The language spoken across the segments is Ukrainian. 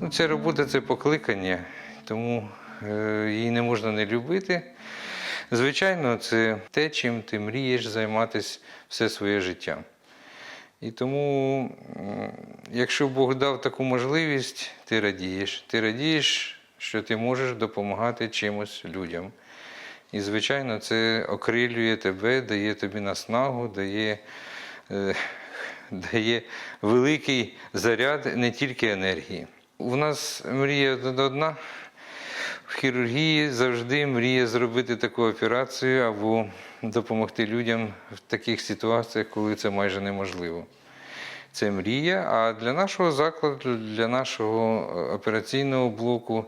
Ну, ця робота це покликання, тому е, її не можна не любити. Звичайно, це те, чим ти мрієш займатися все своє життя. І тому, якщо Бог дав таку можливість, ти радієш. Ти радієш, що ти можеш допомагати чимось людям. І, звичайно, це окрилює тебе, дає тобі наснагу, дає, е, дає великий заряд не тільки енергії. У нас мрія одна. В хірургії завжди мріє зробити таку операцію або допомогти людям в таких ситуаціях, коли це майже неможливо. Це мрія. А для нашого закладу, для нашого операційного блоку,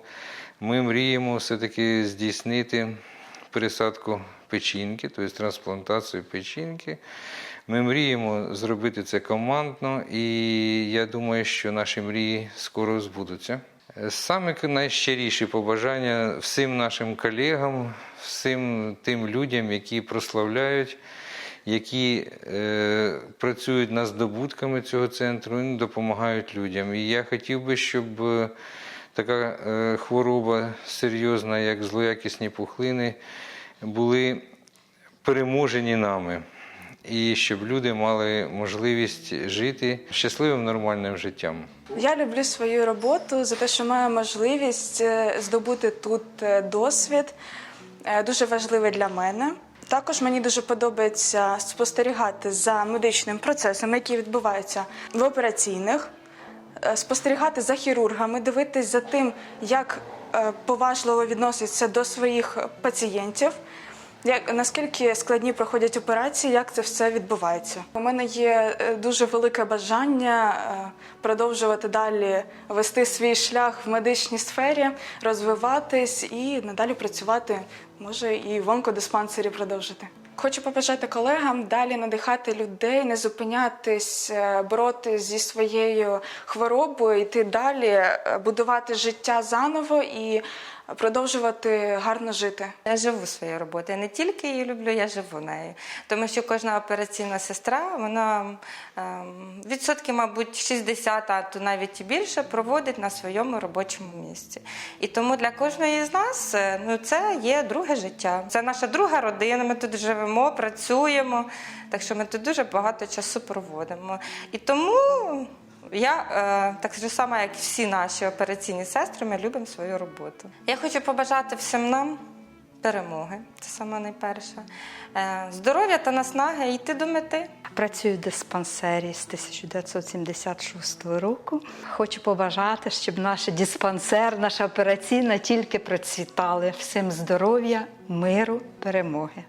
ми мріємо все-таки здійснити пересадку печінки, тобто трансплантацію печінки. Ми мріємо зробити це командно, і я думаю, що наші мрії скоро збудуться. Саме найщиріші побажання всім нашим колегам, всім тим людям, які прославляють, які е, працюють над здобутками цього центру і допомагають людям. І я хотів би, щоб е, така е, хвороба серйозна, як злоякісні пухлини, були переможені нами. І щоб люди мали можливість жити щасливим нормальним життям. Я люблю свою роботу за те, що маю можливість е, здобути тут е, досвід, дуже важливий для мене. Також мені дуже подобається спостерігати за медичним процесом, який відбувається в операційних, спостерігати за хірургами, дивитись за тим, як е, поважливо відносяться до своїх пацієнтів. Як наскільки складні проходять операції, як це все відбувається? У мене є е, дуже велике бажання е, продовжувати далі вести свій шлях в медичній сфері, розвиватись і надалі працювати, може і в онкодиспансері продовжити. Хочу побажати колегам далі надихати людей, не зупинятись, е, боротись зі своєю хворобою, йти далі, е, будувати життя заново і продовжувати гарно жити. Я живу своєю роботою. Я не тільки її люблю, я живу нею. Тому що кожна операційна сестра, вона ем, відсотки, мабуть, 60, а то навіть і більше, проводить на своєму робочому місці. І тому для кожної з нас е, ну, це є друге життя. Це наша друга родина. Ми тут живемо, працюємо. Так що ми тут дуже багато часу проводимо. І тому. Я е, так же само, як і всі наші операційні сестри, ми любимо свою роботу. Я хочу побажати всім нам перемоги. Це саме найперше. Е, здоров'я та наснаги йти до мети. Працюю в диспансері з 1976 року. Хочу побажати, щоб наш диспансер, наша операційна тільки процвітали. Всім здоров'я, миру, перемоги.